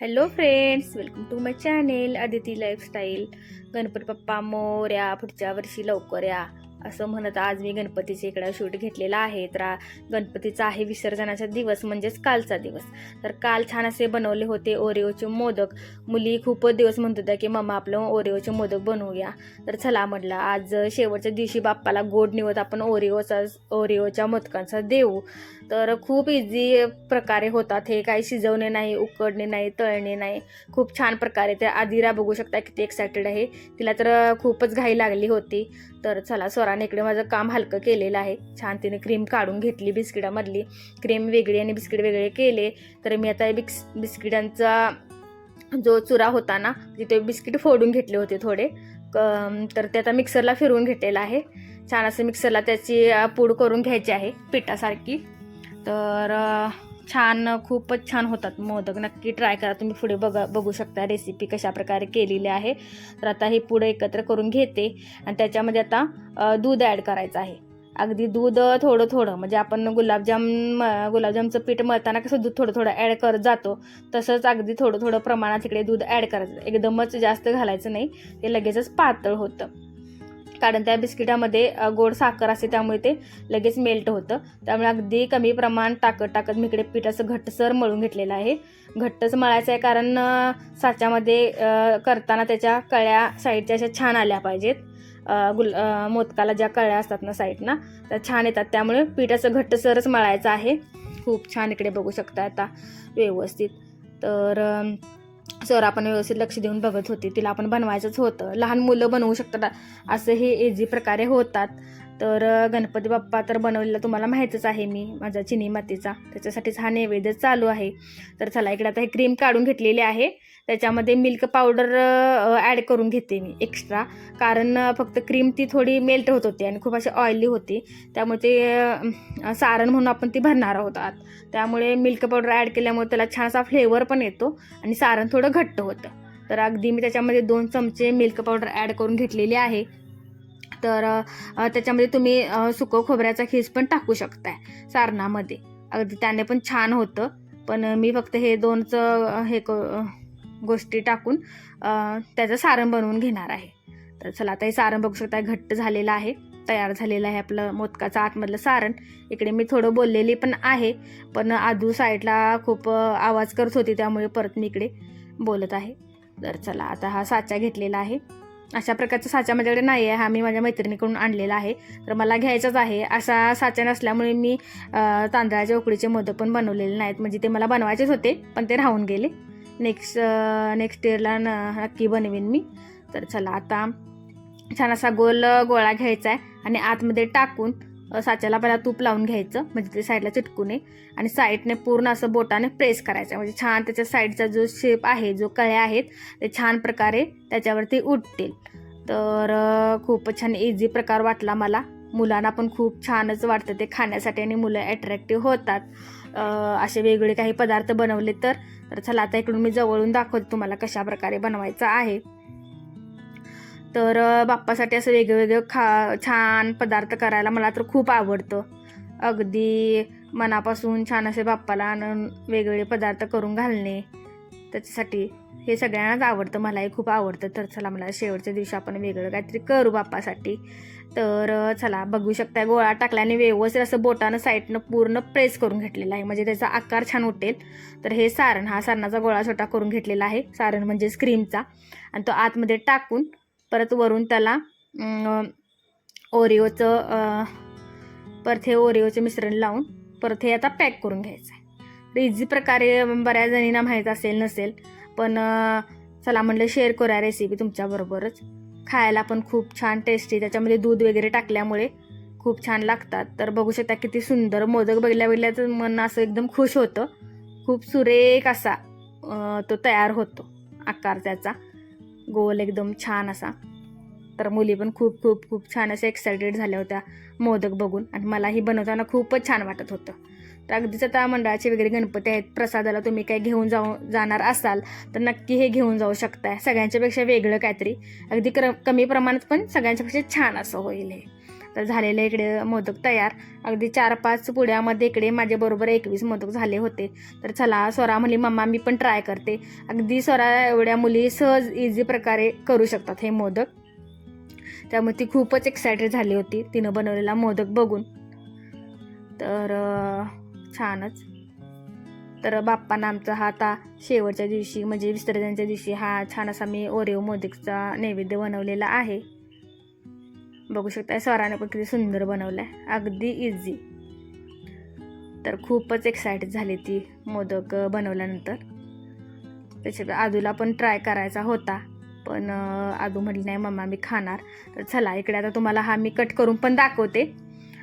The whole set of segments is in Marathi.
Hello friends welcome to my channel Aditi lifestyle Ganpati Bappa Morya पुढच्या वर्षी लवकर या असं म्हणत आज मी गणपतीच्या इकडं शूट घेतलेला आहे. तर गणपतीचा आहे विसर्जनाचा दिवस म्हणजेच कालचा दिवस. तर काल छान असे बनवले होते ओरिओचे मोदक. मुली खूपच दिवस म्हणत होत्या की मम्मा आपलं ओरिओचे मोदक बनवूया तर चला म्हटलं आज शेवटच्या दिवशी बाप्पाला गोड निवत आपण ओरिओचा ओरिओच्या मोदकांचा देऊ. तर खूप इझी प्रकारे होतात हे. काही शिजवणे नाही उकडणे नाही तळणे नाही. खूप छान प्रकारे ते आदिरा बघू शकता किती एक्सायटेड आहे. तिला तर खूपच घाई लागली होती. तर चला स्वराने इकडे माझं काम हलकं केलेलं आहे. छान तिने क्रीम काढून घेतली बिस्किटामधली. क्रीम वेगळी आणि बिस्किट वेगळे केले. तर मी आता बिक्स बिस्किटांचा जो चुरा होता ना तिथे बिस्किट फोडून घेतले होते थोडे. क- तर ते आता मिक्सरला फिरवून घेतलेलं आहे. छान असं मिक्सरला त्याची पूड करून घ्यायची आहे पिठासारखी. तर छान खूपच छान होतात मोदक. नक्की ट्राय करा. तुम्ही पुढे बघा बघू शकता रेसिपी कशा प्रकारे केलेली आहे. तर आता हे पुढं एकत्र करून घेते. आणि त्याच्यामध्ये आता दूध ॲड करायचं आहे. अगदी दूध थोडं थोडं. म्हणजे आपण गुलाबजाम म- गुलाबजामचं पीठ मळताना कसं दूध थोडं थोडं ॲड करत जातो तसंच अगदी थोडं थोडं प्रमाणात इकडे दूध ॲड करायचं. एकदमच जास्त घालायचं नाही. ते लगेचच पातळ होतं. कारण त्या बिस्किटामध्ये गोड साखर असते त्यामुळे ते लगेच मेल्ट होतं. त्यामुळे अगदी कमी प्रमाण टाकत टाकत मी इकडे पीठ असं घट्टसर मळून घेतलेलं आहे. घट्टच मळायचं आहे कारण साच्यामध्ये करताना त्याच्या कळ्या साईडच्या अशा छान आल्या पाहिजेत. गुल मोदकाला ज्या कळ्या असतात ना साईडना त्या छान येतात. त्यामुळे पीठ असं घट्टसरच मळायचं आहे. खूप छान इकडे बघू शकता आता व्यवस्थित. तर सर आपण व्यवस्थित लक्ष देऊन बघत होती. तिला आपण बनवायचंच होतं. लहान मुलं बनवू शकतात. असं हे इझी प्रकारे होतात. तर गणपती बाप्पा तर बनवलेला तुम्हाला माहीतच आहे मी माझा चिनी मातीचा. त्याच्यासाठीच हा नैवेद्य चालू आहे. तर चला इकडे आता हे क्रीम काढून घेतलेली आहे. त्याच्यामध्ये मिल्क पावडर ॲड करून घेते मी एक्स्ट्रा. कारण फक्त क्रीम ती थोडी मेल्ट होत होती आणि खूप अशी ऑइली होती. त्यामुळे ते सारण म्हणून आपण ती भरणार आहोत आत. त्यामुळे मिल्क पावडर ॲड केल्यामुळे त्याला छानसा फ्लेवर पण येतो आणि सारण थोडं घट्ट होतं. तर अगदी मी त्याच्यामध्ये दोन चमचे मिल्क पावडर ॲड करून घेतलेली आहे. तर त्याच्यामध्ये तुम्ही सुकं खोबऱ्याचा खीस पण टाकू शकताय सारणामध्ये. अगदी त्याने पण छान होतं. पण मी फक्त हे दोनचं हे क गोष्टी टाकून त्याचं सारण बनवून घेणार आहे. तर चला आता हे सारण बघू शकता घट्ट झालेलं आहे. तयार झालेलं आहे आपलं मोदकाचं आतमधलं सारण. इकडे मी थोडं बोललेली पण आहे पण आधू साईडला खूप आवाज करत होती त्यामुळे परत मी इकडे बोलत आहे. तर चला आता हा साचा घेतलेला आहे. अशा प्रकारचा साचा माझ्याकडे नाही आहे. हा मी माझ्या मैत्रिणीकडून आणलेला आहे. तर मला घ्यायचाच आहे. असा साचा नसल्यामुळे मी तांदळाच्या उकडीचे मोदक पण बनवलेले नाहीत. म्हणजे ते मला बनवायचेच होते पण ते राहून गेले. नेक्स्ट नेक्स्ट इयरला न नक्की बनवेन मी. तर चला आता छान असा गोल गोळा घ्यायचा आहे. आणि आतमध्ये टाकून साच्याला पहिला तूप लावून घ्यायचं म्हणजे ते साईडला चिटकू नये. आणि साईडने पूर्ण असं बोटाने प्रेस करायचं. म्हणजे छान त्याच्या साईडचा जो शेप आहे जो कळ्या आहेत ते छान प्रकारे त्याच्यावरती उठतील तर खूप खूपच छान इझी प्रकार वाटला मला. मुलांना पण खूप छानच वाटतं ते खाण्यासाठी आणि मुलं ॲट्रॅक्टिव्ह होतात. असे वेगवेगळे काही पदार्थ बनवले तर. तर चला आता इकडून मी जवळून दाखवते तुम्हाला कशा प्रकारे बनवायचं आहे. तर बाप्पासाठी असं वेगवेगळं खा छान पदार्थ करायला मला तर खूप आवडतं. अगदी मनापासून छान असे बाप्पाला आणून वेगवेगळे पदार्थ करून घालणे त्याच्यासाठी हे सगळ्यांनाच आवडतं. मलाही खूप आवडतं. तर चला मला शेवटच्या दिवशी आपण वेगळं काहीतरी करू बाप्पासाठी. तर चला बघू शकता गोळा टाकल्याने व्यवस्थित असं बोटानं साईडनं पूर्ण प्रेस करून घेतलेला आहे. म्हणजे त्याचा आकार छान उठेल. तर हे सारण हा सारणाचा गोळा छोटा करून घेतलेला आहे. सारण म्हणजे क्रीमचा आणि तो आतमध्ये टाकून परत वरून त्याला ओरिओचं परत हे ओरिओचं मिश्रण लावून परत हे आता पॅक करून घ्यायचं आहे. इझी प्रकारे बऱ्याच जणींना माहीत असेल नसेल पण चला म्हणलं शेअर करूया रेसिपी तुमच्याबरोबरच. खायला पण खूप छान टेस्टी त्याच्यामध्ये दूध वगैरे टाकल्यामुळे खूप छान लागतात. तर बघू शकता किती सुंदर मोदक बघल्या बघल्याचं मन असं एकदम खुश होतं. खूप सुरेख असा तो तयार होतो आकार त्याचा. गोल एकदम छान असा. तर मुली पण खूप खूप खूप छान असं एक्सायटेड झाल्या होत्या मोदक बघून. आणि मलाही बनवताना खूपच छान वाटत होतं. तर अगदीच आता मंडळाचे वगैरे गणपती आहेत. प्रसादाला तुम्ही काही घेऊन जाऊ जाणार असाल तर नक्की हे घेऊन जाऊ शकताय. सगळ्यांच्यापेक्षा वेगळं काहीतरी. अगदी क्र कमी प्रमाणात पण सगळ्यांच्यापेक्षा छान असं होईल हे. तर झालेले इकडे मोदक तयार. अगदी चार पाच पुड्यामध्ये इकडे माझ्याबरोबर एकवीस मोदक झाले होते. तर चला स्वरा म्हणली मम्मा मी पण ट्राय करते. अगदी स्वरा एवढ्या मुली सहज इझी प्रकारे करू शकतात हे मोदक. त्यामुळे ती खूपच एक्सायटेड झाली होती. तिनं बनवलेला मोदक बघून. तर छानच. तर बाप्पांना आमचा हा आता शेवटच्या दिवशी म्हणजे विसर्जनच्या दिवशी हा छान असा मी ओरेओ मोदकचा नैवेद्य बनवलेला आहे. बघू शकता स्वराने पण किती सुंदर बनवलाय. अगदी इझी तर खूपच एक्सायटेड झाली ती मोदक बनवल्यानंतर. त्याच्यात आदूला पण ट्राय करायचा होता पण अं, आदू म्हणली नाही मम्मा मी खाणार. तर चला इकडे आता तुम्हाला हा मी कट करून पण दाखवते.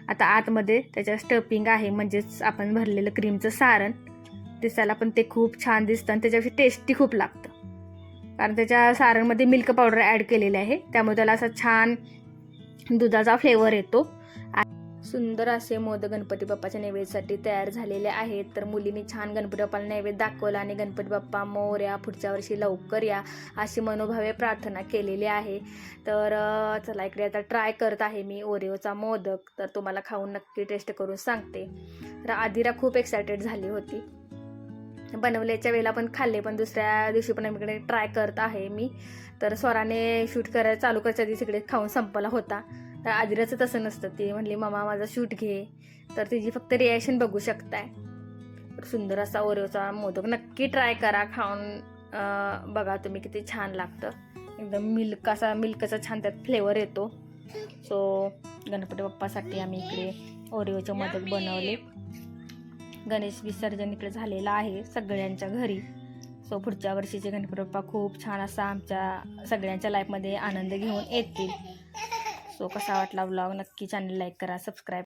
आता आतमध्ये त्याच्या स्टफिंग आहे म्हणजेच आपण भरलेलं क्रीमचं सारण. दिसायला पण ते खूप छान दिसतं आणि त्याच्यापेक्षा टेस्टी खूप लागतं. कारण त्याच्या सारणमध्ये मिल्क पावडर ॲड केलेली आहे त्यामुळे त्याला असा छान दुधाचा फ्लेवर येतो. सुंदर असे मोदक गणपती बाप्पाच्या नैवेद्यासाठी तयार झालेले आहेत. तर मुलींनी छान गणपती बाप्पाला नैवेद्य दाखवला आणि गणपती बाप्पा मोर्या पुढच्या वर्षी लवकर या अशी मनोभावे प्रार्थना केलेली आहे. तर चला इकडे आता ट्राय करत आहे मी ओरिओचा मोदक. तर तुम्हाला खाऊन नक्की टेस्ट करून सांगते. तर आदिरा खूप एक्सायटेड झाली होती. बनवल्याच्या वेळेला पण खाल्ले पण दुसऱ्या दिवशी पण इकडे ट्राय करत आहे मी. तर स्वराने शूट करायला चालू करायच्या दिवशी इकडे खाऊन संपला होता. तर आदिराचं तसं नसतं ती म्हणली मामा माझा शूट घे. तर तिची फक्त रिॲक्शन बघू शकताय. सुंदर असा ओरिओचा मोदक. नक्की ट्राय करा खाऊन. बघा तुम्ही किती छान लागतं. एकदम मिल्क असा मिल्कचा छान त्यात फ्लेवर येतो. सो गणपती बाप्पासाठी आम्ही इकडे ओरिओचे मोदक बनवले. गणेश विसर्जन इकडे झालेलं आहे सगळ्यांच्या घरी. सो पुढच्या वर्षीचे गणपती बाप्पा खूप छान असा आमच्या सगळ्यांच्या लाईफमध्ये आनंद घेऊन येतील. सो कसा वाटला ब्लॉग नक्की चॅनल लाईक करा सबस्क्राईब